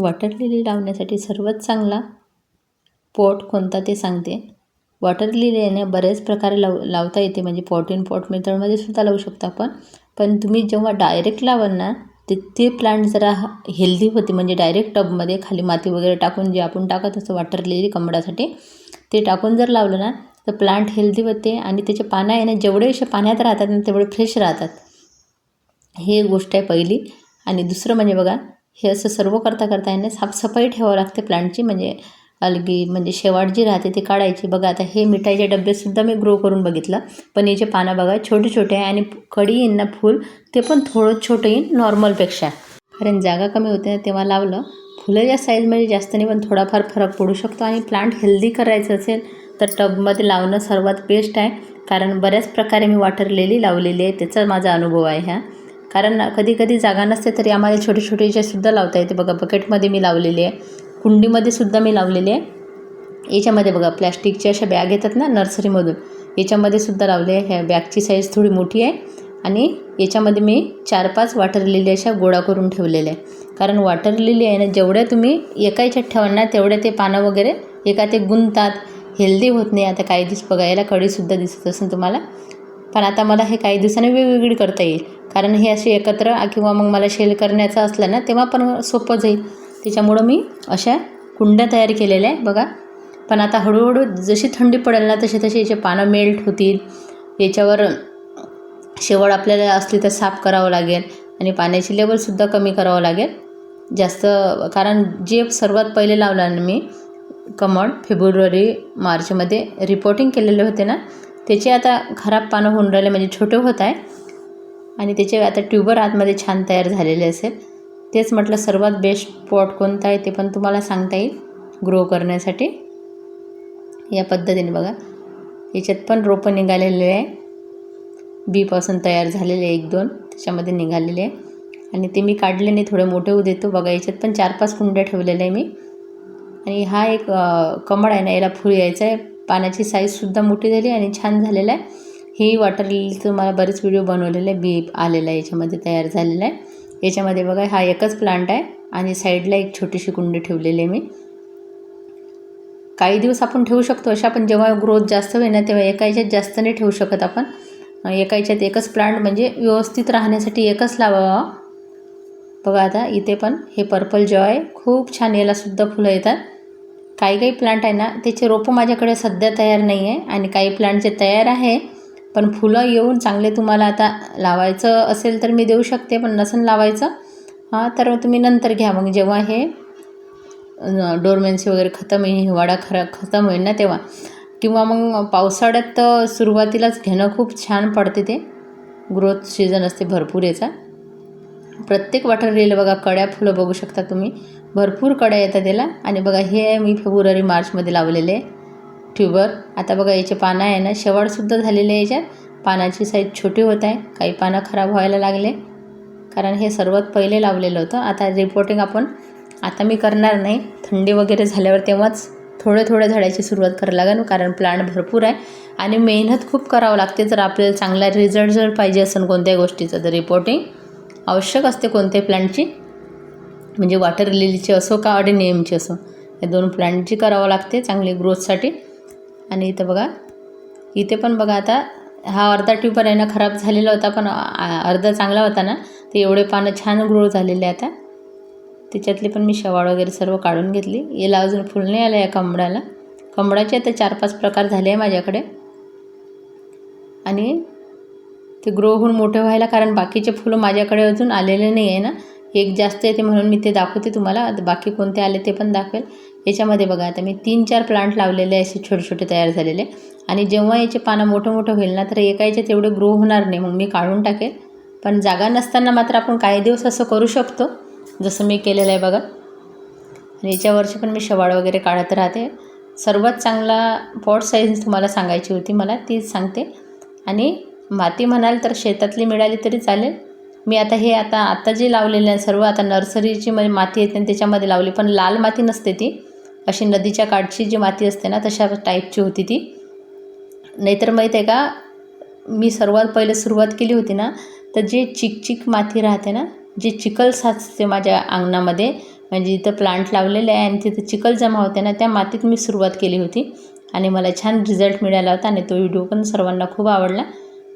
Water lily लावण्यासाठी सर्वात चांगला पॉट कोणता ते सांगते. वॉटर लिलीने बरेच प्रकारे लाव लावता येते. म्हणजे पॉट इन पॉट मेथडमध्ये सुद्धा लावू शकता आपण. पण तुम्ही जेव्हा डायरेक्ट लावाल ना ते ते प्लांट जरा हेल्दी होते. म्हणजे डायरेक्ट टबमध्ये खाली माती वगैरे टाकून जे आपण टाकत असतो वॉटर लिली कमळासाठी ते टाकून जर लावलं ना तर प्लांट हेल्दी होते आणि त्याचे पानं आहे ना जेवढे असे पाण्यात राहतात ना तेवढे फ्रेश राहतात. हे एक गोष्ट आहे पहिली. आणि दुसरं म्हणजे बघा हे असं सर्व करता करता यांना साफसफाई ठेवावं लागते प्लांटची. म्हणजे अलगी म्हणजे शेवाट जी राहते ती काढायची. बघा आता हे मिठाईचे डबेसुद्धा मी ग्रो करून बघितलं. पण याचे पानं बघा छोटे छोटे आहे आणि कडी येईन ना फूल ते पण थोडं छोटं येईन नॉर्मलपेक्षा कारण जागा कमी होते तेव्हा लावलं. फुलं या साईजमध्ये जास्त नाही पण थोडाफार फरक पडू शकतो. आणि प्लांट हेल्दी करायचं असेल तर टबमध्ये लावणं सर्वात बेस्ट आहे. कारण बऱ्याच प्रकारे मी वॉटर लावलेली आहे त्याचा माझा अनुभव आहे ह्या कारण कधी कधी जागा नसते तरी आम्हाला छोटे छोटे सुद्धा लावता येते. बघा बकेटमध्ये मी लावलेली आहे. कुंडीमध्ये सुद्धा मी लावलेली आहे. याच्यामध्ये बघा प्लॅस्टिकच्या अशा बॅग येतात ना नर्सरीमधून याच्यामध्ये सुद्धा लावले आहे. ह्या बॅगची साईज थोडी मोठी आहे. आणि याच्यामध्ये मी चार पाच वॉटर लिली अशा गोळा करून ठेवलेल्या आहे. कारण वॉटर लिली आहे ना जेवढ्या तुम्ही एका याच्यात ठेवाल ना तेवढ्या ते पानं वगैरे एका ते गुंतात. हेल्दी होत नाही. आता काही दिवस बघा याला कढीसुद्धा दिसत असेल तुम्हाला. पण आता मला हे काही दिवसांनी वेगवेगळी करता येईल. कारण हे असे एकत्र किंवा मग मला शेल करण्याचं असलं ना तेव्हा पण सोपं जाईल. त्याच्यामुळं मी अशा कुंड्या तयार केलेल्या आहे बघा. पण आता हळूहळू जशी थंडी पडेल ना तसे तसे याचे पानं मेल्ट होतील. याच्यावर शेवळ आपल्याला असली तर साफ करावं लागेल आणि पाण्याची लेवलसुद्धा कमी करावं लागेल. जास्त कारण जे सर्वात पहिले लावलं ना मी कमळ फेब्रुवारी मार्चमध्ये रिपोर्टिंग केलेले होते ना त्याचे आता खराब पानं होऊन राहिले म्हणजे छोटे होत आहे. आणि त्याचे आता ट्यूबर आतमध्ये छान तयार झालेले असेल तेच म्हटलं सर्वात बेस्ट पॉट कोणता आहे ते पण तुम्हाला सांगता येईल ग्रो करण्यासाठी. या पद्धतीने बघा. याच्यात पण रोपं निघालेले आहे. बीपासून तयार झालेले एक दोन. त्याच्यामध्ये निघालेले आहे. आणि ते मी काढले नाही थोडे मोठे होऊ देतो. बघा याच्यात पण चार पाच कुंड्या ठेवलेल्या आहे मी. आणि हा एक कमळ आहे ना याला फुल यायचा आहे पाण्याची साईजसुद्धा मोठी झाली आणि छान झालेला आहे. ही वॉटर तुम्हाला बरेच व्हिडिओ बनवलेले आहे बी आलेला आहे याच्यामध्ये तयार झालेला आहे. याच्यामध्ये बघा हा एकच प्लांट आहे आणि साईडला एक छोटीशी कुंडी ठेवलेली आहे मी. काही दिवस आपण ठेवू शकतो अशा पण जेव्हा ग्रोथ जास्त होईल ना तेव्हा एका याच्यात जास्त नाही ठेवू शकत आपण. एका याच्यात एकच प्लांट म्हणजे व्यवस्थित राहण्यासाठी एकच लावावा बघा आता इथे पण हे पर्पल जॉय खूप छान यालासुद्धा फुलं येतात. काही काही प्लांट आहे ना त्याचे रोपं माझ्याकडे सध्या तयार नाही आहे आणि काही प्लांटचे तयार आहे पण फुलं येऊन चांगले तुम्हाला आता लावायचं असेल तर मी देऊ शकते पण नसेल लावायचं हां तर तुम्ही नंतर घ्या. मग जेव्हा हे डोरमेन्सी वगैरे खतम येईल हिवाळा खरा खतम होईल ना तेव्हा. किंवा मग पावसाळ्यात सुरुवातीलाच घेणं खूप छान पडते ते. ग्रोथ सीझन असते भरपूर याचा. प्रत्येक वाटर लिहिलं बघा कड्या फुलं बघू शकता तुम्ही. भरपूर कड्या येतात त्याला आणि बघा हे मी फेब्रुवारी मार्चमध्ये लावलेले. आहे ट्यूबर. आता बघा याचे पानं आहे ना शेवाळसुद्धा झालेले आहे याच्यात. पानाची साईज छोटी होत आहे. काही पानं खराब व्हायला लागले. कारण हे सर्वात पहिले लावलेलं होतं. आता रिपोर्टिंग आपण आता मी करणार नाही. थंडी वगैरे झाल्यावर तेव्हाच थोडं थोडं झाडाची सुरुवात करावं लागेल कारण प्लांट भरपूर आहे. आणि मेहनत खूप करावं लागते. जर आपल्याला चांगला रिझल्ट जर पाहिजे असेल कोणत्याही गोष्टीचं तर रिपोर्टिंग आवश्यक असते कोणत्याही प्लांटची म्हणजे वॉटर लिलीची असो का ऑडिनियमची असो हे दोन प्लांटची करावं लागते चांगली ग्रोथसाठी आणि इथं बघा इथे पण बघा आता हा अर्धा ट्यूबर आहे ना खराब झालेला होता पण अर्धा चांगला होता ना ते एवढे पानं छान ग्रो झालेले आता. त्याच्यातली पण मी शेवाळ वगैरे सर्व काढून घेतली. याला अजून फुल नाही आलं या कमळाला. कमळाचे आता चार पाच प्रकार झाले आहे माझ्याकडे. आणि ते ग्रो होऊन मोठे व्हायला कारण बाकीचे फुलं माझ्याकडे अजून आलेले नाही आहे ना. एक जास्त येते म्हणून मी ते दाखवते तुम्हाला. बाकी कोणते आले ते पण दाखवेल. याच्यामध्ये बघा आता मी तीन चार प्लांट लावलेले असे छोटे छोटे तयार झालेले. आणि जेव्हा याचे पानं मोठं मोठं होईल ना तर एका याच्यात एवढं ग्रो होणार नाही मग मी काढून टाकेल. पण जागा नसताना मात्र आपण काही दिवस असं करू शकतो. जसं मी केलेलं आहे बघा. आणि याच्यावरची पण मी शवाळ वगैरे काढत राहते. सर्वात चांगला पॉट साईज तुम्हाला सांगायची होती मला तीच सांगते. आणि माती म्हणाल तर शेतातली मिळाली तरी चालेल. मी आता हे आता आता जे लावलेले आहे सर्व आता नर्सरीची म्हणजे माती येते त्याच्यामध्ये लावली पण लाल माती नसते ती. अशी नदीच्या काठची जी माती असते ना तशा टाईपची होती ती. नाहीतर माहीत आहे का मी सर्वात पहिले सुरुवात केली होती ना तर जे चिकचिक माती राहते ना जे चिखल साचते माझ्या अंगणामध्ये म्हणजे इथं प्लांट लावलेले आहे आणि तिथं चिखल जमा होते ना त्या मातीत मी सुरुवात केली होती. आणि मला छान रिझल्ट मिळाला होता आणि तो व्हिडिओ पण सर्वांना खूप आवडला.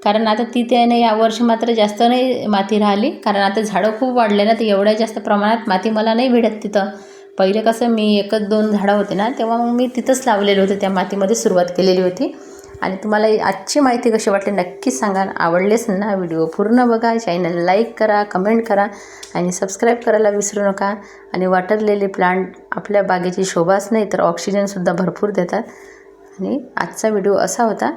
कारण आता तिथे ना यावर्षी मात्र जास्त नाही माती राहिली कारण आता झाडं खूप वाढले ना तर एवढ्या जास्त प्रमाणात माती मला नाही भेटत तिथं. पहिले कसं मी एकच दोन झाडं होते ना तेव्हा मग मी तिथंच लावलेले होते त्या मातीमध्ये सुरुवात केलेली होती. आणि तुम्हाला आजची माहिती कशी वाटली नक्कीच सांगा. आवडलेच ना व्हिडिओ पूर्ण बघा. चॅनल लाईक करा कमेंट करा आणि सबस्क्राईब करायला विसरू नका. आणि वाटरलेले प्लांट आपल्या बागेची शोभाच नाही तर ऑक्सिजनसुद्धा भरपूर देतात. आणि आजचा व्हिडिओ असा होता.